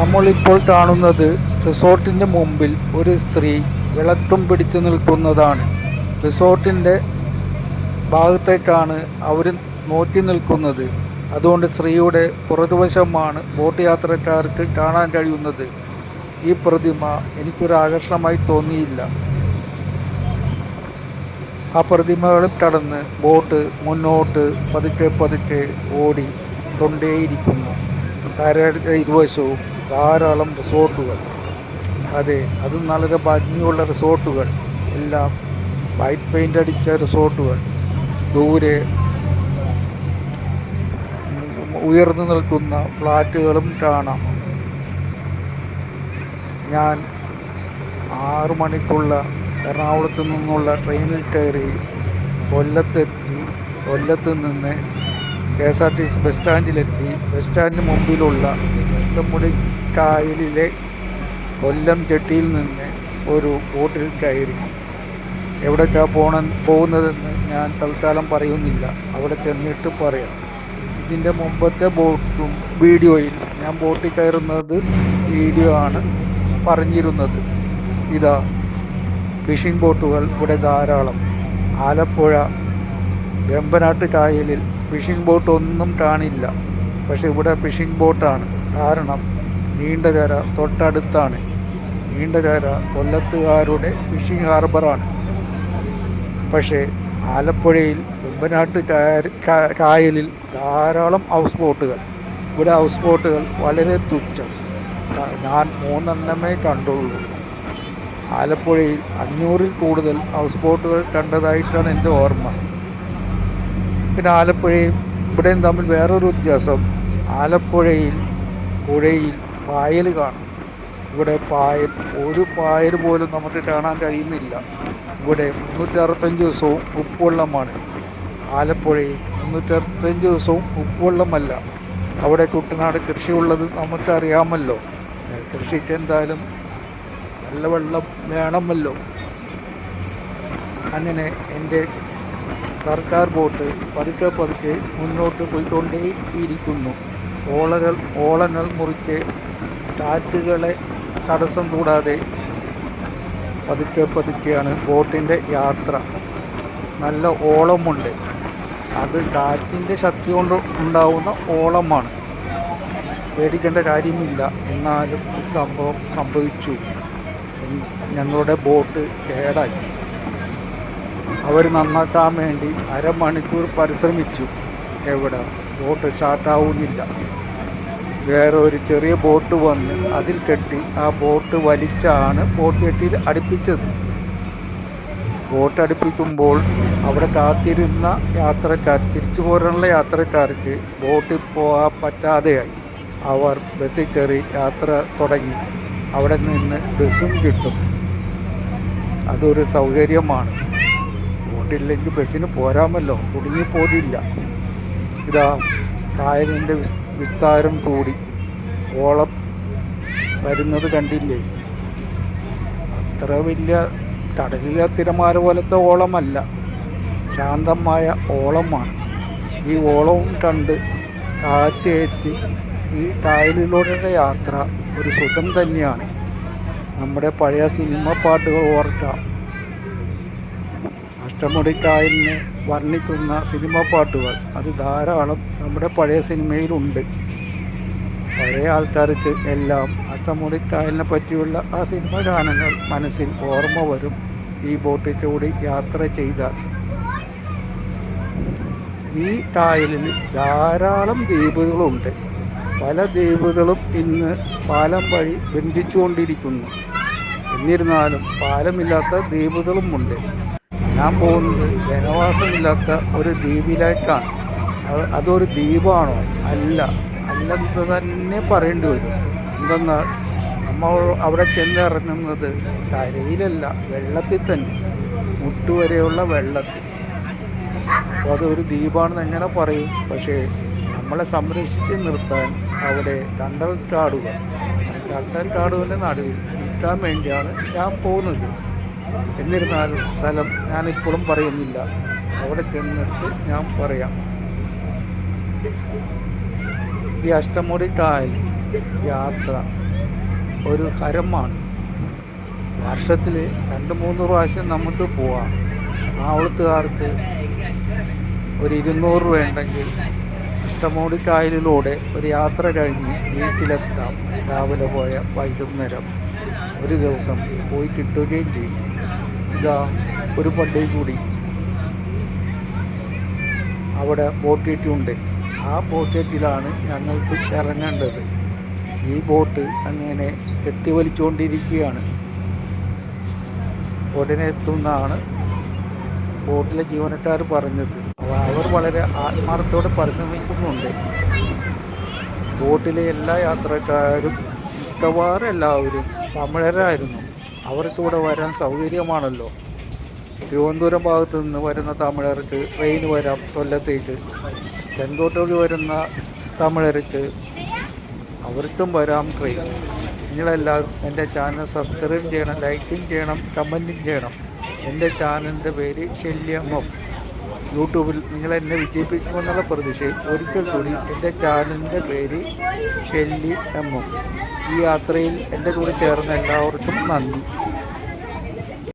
നമ്മളിപ്പോൾ കാണുന്നത് റിസോർട്ടിന്റെ മുമ്പിൽ ഒരു സ്ത്രീ വിളക്കും പിടിച്ചു നിൽക്കുന്നതാണ്. റിസോർട്ടിന്റെ ഭാഗത്തേക്കാണ് അവർ നോക്കി നിൽക്കുന്നത്. അതുകൊണ്ട് സ്ത്രീയുടെ പുറകുവശമാണ് ബോട്ട് യാത്രക്കാർക്ക് കാണാൻ കഴിയുന്നത്. ഈ പ്രതിമ എനിക്കൊരു ആകർഷണമായി തോന്നിയില്ല. ആ പ്രതിമകളിൽ കടന്ന് ബോട്ട് മുന്നോട്ട് പതുക്കെ പതുക്കെ ഓടി കൊണ്ടേയിരിക്കുന്നു. കരയുടെ ഇരുവശവും ധാരാളം റിസോർട്ടുകൾ. അതെ അത് വളരെ ഭംഗിയുള്ള റിസോർട്ടുകൾ. എല്ലാം വൈറ്റ് പെയിന്റ് അടിച്ച റിസോർട്ടുകൾ. ദൂരെ ഉയർന്നു നിൽക്കുന്ന ഫ്ലാറ്റുകളും കാണാം. ഞാൻ ആറു മണിക്കുള്ള എറണാകുളത്ത് നിന്നുള്ള ട്രെയിനിൽ കയറി കൊല്ലത്തെത്തി കൊല്ലത്ത് നിന്ന് K S R T C bus സ്റ്റാൻഡിലെത്തി. Bus സ്റ്റാൻഡിന് മുമ്പിലുള്ള ഇഷ്ടംമുടി കായലിലെ കൊല്ലം ചെട്ടിയിൽ നിന്ന് ഒരു ബോട്ടിൽ കയറി. എവിടേക്കാണ് പോണ പോകുന്നതെന്ന് ഞാൻ തൽക്കാലം പറയുന്നില്ല. അവിടെ ചെന്നിട്ട് പറയാം. ഇതിന്റെ മുമ്പത്തെ ബോട്ടും വീഡിയോയിൽ ഞാൻ ബോട്ടിൽ കയറുന്നത് വീഡിയോ ആണ് പറഞ്ഞിരുന്നത്. ഇതാ ഫിഷിംഗ് ബോട്ടുകൾ ഇവിടെ ധാരാളം. ആലപ്പുഴ വെമ്പനാട്ട് കായലിൽ ഫിഷിംഗ് ബോട്ട് ഒന്നും കാണില്ല. പക്ഷെ ഇവിടെ ഫിഷിംഗ് ബോട്ടാണ്. കാരണം നീണ്ടകര തൊട്ടടുത്താണ്. നീണ്ടകര കൊല്ലത്തുകാരുടെ ഫിഷിംഗ് ഹാർബറാണ് പക്ഷേ ആലപ്പുഴയിൽ വെമ്പനാട്ട് കായ- കായലിൽ ധാരാളം ഹൗസ് ബോട്ടുകൾ ഇവിടെ ഹൗസ് ബോട്ടുകൾ വളരെ തുച്ഛം. ഞാൻ മൂന്നെണ്ണമേ കണ്ടുള്ളൂ. ആലപ്പുഴയിൽ അഞ്ഞൂറിൽ കൂടുതൽ ഹൗസ് ബോട്ടുകൾ കണ്ടതായിട്ടാണ് എന്റെ ഓർമ്മ. പിന്നെ ആലപ്പുഴയും ഇവിടെയും തമ്മിൽ വേറൊരു വ്യത്യാസം. ആലപ്പുഴയിൽ പുഴയിൽ പായൽ കാണും. ഇവിടെ പായൽ ഒരു പായൽ പോലും നമുക്ക് കാണാൻ കഴിയുന്നില്ല. ഇവിടെ മുന്നൂറ്റി അറുപത്തഞ്ച് ദിവസവും ഉപ്പുവെള്ളമാണ്. ആലപ്പുഴയിൽ മുന്നൂറ്റി അറുപത്തഞ്ച് ദിവസവും ഉപ്പുവെള്ളമല്ല. അവിടെ കുട്ടനാട് കൃഷിയുള്ളത് നമുക്കറിയാമല്ലോ. കൃഷിക്ക് എന്തായാലും നല്ല വെള്ളം വേണമല്ലോ. അങ്ങനെ എന്റെ സർക്കാർ ബോട്ട് പതുക്കെ പതുക്കെ മുന്നോട്ട് പോയിക്കൊണ്ടേ ഇരിക്കുന്നു ഓളകൾ ഓളങ്ങൾ മുറിച്ച് കാറ്റുകളെ തടസ്സം കൂടാതെ പതുക്കെ പതുക്കെയാണ് ബോട്ടിന്റെ യാത്ര. നല്ല ഓളമുണ്ട്. അത് കാറ്റിന്റെ ശക്തി കൊണ്ട് ഉണ്ടാവുന്ന ഓളമാണ്. പേടിക്കേണ്ട കാര്യമില്ല. എന്നാലും ഈ സംഭവം സംഭവിച്ചു. ഞങ്ങളുടെ ബോട്ട് കേടായി. അവർ നന്നാക്കാൻ വേണ്ടി അരമണിക്കൂർ പരിശ്രമിച്ചു. എവിടെ? ബോട്ട് സ്റ്റാർട്ടാവുന്നില്ല. വേറെ ഒരു ചെറിയ ബോട്ട് വന്ന് അതിൽ കെട്ടി ആ ബോട്ട് വലിച്ചാണ് ബോട്ട് കെട്ടിയിൽ അടുപ്പിച്ചത്. ബോട്ട് അടുപ്പിക്കുമ്പോൾ അവിടെ കാത്തിരുന്ന യാത്രക്കാർ തിരിച്ചു പോരാനുള്ള യാത്രക്കാർക്ക് ബോട്ടിൽ പോകാൻ പറ്റാതെയായി. അവർ ബസ്സിൽ കയറി യാത്ര തുടങ്ങി. അവിടെ നിന്ന് ബസ്സും കിട്ടും. അതൊരു സൗകര്യമാണ്. ബോട്ടില്ലെങ്കിൽ ബസ്സിന് പോരാമല്ലോ. കുടുങ്ങി പോരില്ല ഇതാ കായലിന്റെ വിസ് വിസ്താരം കൂടി. ഓളം വരുന്നത് കണ്ടില്ലേ? അത്ര വലിയ കടലിലെ തിരമാല പോലത്തെ ഓളമല്ല. ശാന്തമായ ഓളമാണ്. ഈ ഓളവും കണ്ട് കാറ്റേറ്റ് ഈ കായലിലൂടെയുള്ള യാത്ര ഒരു സുഖം തന്നെയാണ്. നമ്മുടെ പഴയ സിനിമ പാട്ടുകൾ ഓർക്കാം. അഷ്ടമുടിക്കായലിനെ വർണിക്കുന്ന സിനിമ പാട്ടുകൾ. അത് ധാരാളം നമ്മുടെ പഴയ സിനിമയിലുണ്ട്. പഴയ ആൾക്കാർക്ക് എല്ലാം അഷ്ടമുടിക്കായലിനെ പറ്റിയുള്ള ആ സിനിമ ഗാനങ്ങൾ മനസ്സിൽ ഓർമ്മ വരും ഈ ബോട്ടിൽ കൂടി യാത്ര ചെയ്താൽ. ഈ കായലിൽ ധാരാളം ദ്വീപുകളുണ്ട്. പല ദ്വീപുകളും ഇന്ന് പാലം വഴി ബന്ധിച്ചുകൊണ്ടിരിക്കുന്നു. എന്നിരുന്നാലും പാലമില്ലാത്ത ദ്വീപുകളുമുണ്ട്. ഞാൻ പോകുന്നത് ജനവാസമില്ലാത്ത ഒരു ദ്വീപിലേക്കാണ്. അത് അതൊരു ദ്വീപാണോ? അല്ല. അല്ലെന്ന് തന്നെ പറയേണ്ടി വരും. എന്തെന്നാൽ നമ്മൾ അവിടെ ചെന്നിറങ്ങുന്നത് കരയിലല്ല വെള്ളത്തിൽ തന്നെ. മുട്ടുവരെയുള്ള വെള്ളത്തിൽ. അപ്പോൾ അതൊരു ദ്വീപാണെന്ന് എങ്ങനെ പറയും? പക്ഷേ നമ്മളെ സംരക്ഷിച്ച് നിർത്താൻ അവിടെ കണ്ടൽ കാടുകൾ കണ്ടൽ കാടുകളുടെ നടുവിൽ നിൽക്കാൻ വേണ്ടിയാണ് ഞാൻ പോകുന്നത്. എന്നിരുന്നാലും സ്ഥലം ഞാനിപ്പോഴും പറയുന്നില്ല. അവിടെ ചെന്നിട്ട് ഞാൻ പറയാം. ഈ അഷ്ടമുടി കായൽ യാത്ര ഒരു ഹരമാണ്. വർഷത്തിൽ രണ്ട് മൂന്ന് പ്രാവശ്യം നമുക്ക് പോവാം. ആവളത്തുകാർക്ക് ഒരു ഇരുന്നൂറ് രൂപ ഉണ്ടെങ്കിൽ അഷ്ടമൂടിക്കായലിലൂടെ ഒരു യാത്ര കഴിഞ്ഞ് വീട്ടിലെത്താം. രാവിലെ പോയ വൈകുന്നേരം ഒരു ദിവസം പോയി കിട്ടുകയും ചെയ്യും. ഇതാ ഒരു പള്ളി കൂടി. അവിടെ ബോട്ടേറ്റുണ്ട് ആ ബോട്ടേറ്റിലാണ് ഞങ്ങൾക്ക് ഇറങ്ങേണ്ടത്. ഈ ബോട്ട് അങ്ങനെ കെട്ടിവലിച്ചുകൊണ്ടിരിക്കുകയാണ് ഉടനെ എത്തുന്നതാണ് ബോട്ടിലെ ജീവനക്കാർ പറഞ്ഞത്. അവ അവർ വളരെ ആത്മാർത്ഥത്തോടെ പരിശ്രമിക്കുന്നുണ്ട്. ബോട്ടിലെ എല്ലാ യാത്രക്കാരും മിക്കവാറും എല്ലാവരും തമിഴരായിരുന്നു. അവർക്ക് ഇവിടെ വരാൻ സൗകര്യമാണല്ലോ. തിരുവനന്തപുരം ഭാഗത്ത് നിന്ന് വരുന്ന തമിഴർക്ക് ട്രെയിൻ വരാം കൊല്ലത്തേക്ക്. ചെങ്കോട്ടൂർ വരുന്ന തമിഴർക്ക് അവർക്കും വരാം ട്രെയിൻ. നിങ്ങളെല്ലാവരും എന്റെ ചാനൽ സബ്സ്ക്രൈബ് ചെയ്യണം ലൈക്കും ചെയ്യണം കമന്റും ചെയ്യണം. എന്റെ ചാനലിന്റെ പേര് ശല്യമം. യൂട്യൂബിൽ നിങ്ങൾ എന്നെ വിജയിപ്പിക്കുമെന്നുള്ള പ്രതീക്ഷയിൽ ഒരിക്കൽ കൂടി എന്റെ ചാനലിന്റെ പേര് ഷെല്ലി എമ്മും ഈ യാത്രയിൽ എന്റെ കൂടെ ചേർന്ന എല്ലാവർക്കും നന്ദി.